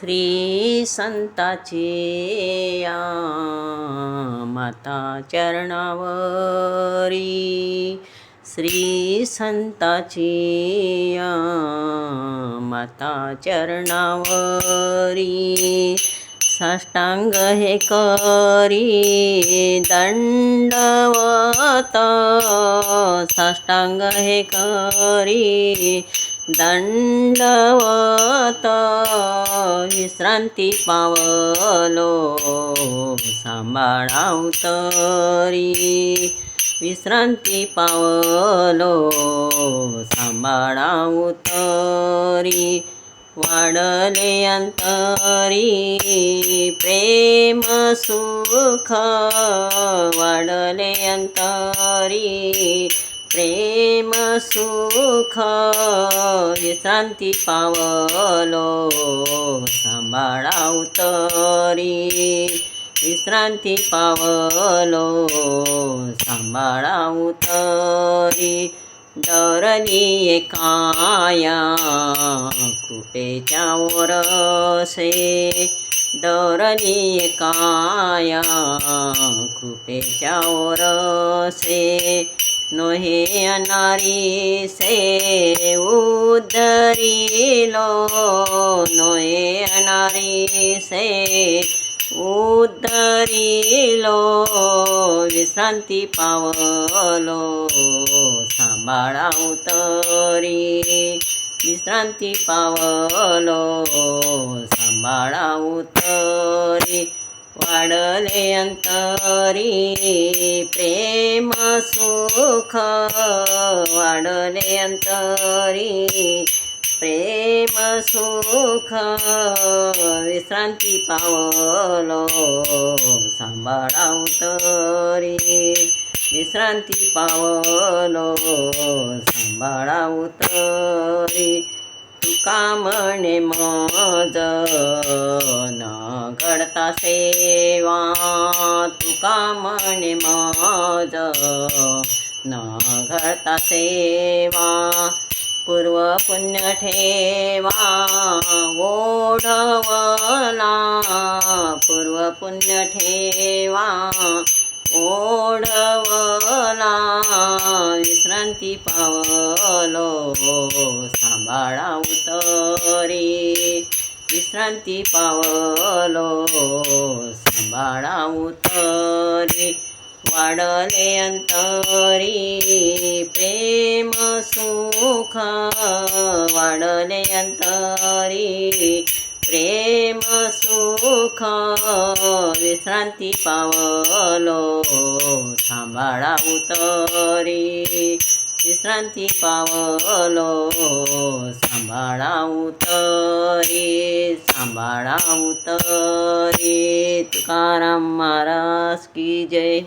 श्री संताचे माता चरणावरी. श्री संताची माता चरणावरी. साष्टांग हे करी दंडवत. साष्टांग हे करी दंडवत विश्रांती पावलो सांभाळावतरी विश्रांती पावलो सांभाळावतरी वाढले अंतरी प्रेम सुख वाढले अंतरी. प्रेम सुख विश्रांती पावलो सांभाळावतरी विश्रांती पावलो सांभाळावतरी डरली एकाया कृपेच्या ओरसे? डरली एकाया कृपेच्या ओरसे? नोहे अनारी से उद्धरिलो नोहे अनारी से उद्धरिलो विश्रांती पावलो सांभाळावतरी विश्रांती पावलो सांभाळावतरी वाढले अंतरी प्रेम सुख वाढले अंतरी प्रेम सुख विश्रांती पावलो सांभाळावतरी विश्रांती पावलो सांभाळावतरी तुका म्हणे मज न घडता सेवा. तुका म्हणे मज न घडता सेवा. पूर्व पुण्य ठेवा ओढवला. पूर्व पुण्य ठेवा. ओढवला विश्रांती पावलो सांभाळा उतरी. विश्रांती पावलो सांभाळावतरी वाढले अंतरी प्रेम सुख. वाढले अंतरी प्रेम सुख विश्रांती पावलो सांभाळावतरी विश्रांती पावलो सांभाळावतरी सांभाळावतरी तुकाराम महाराज की जय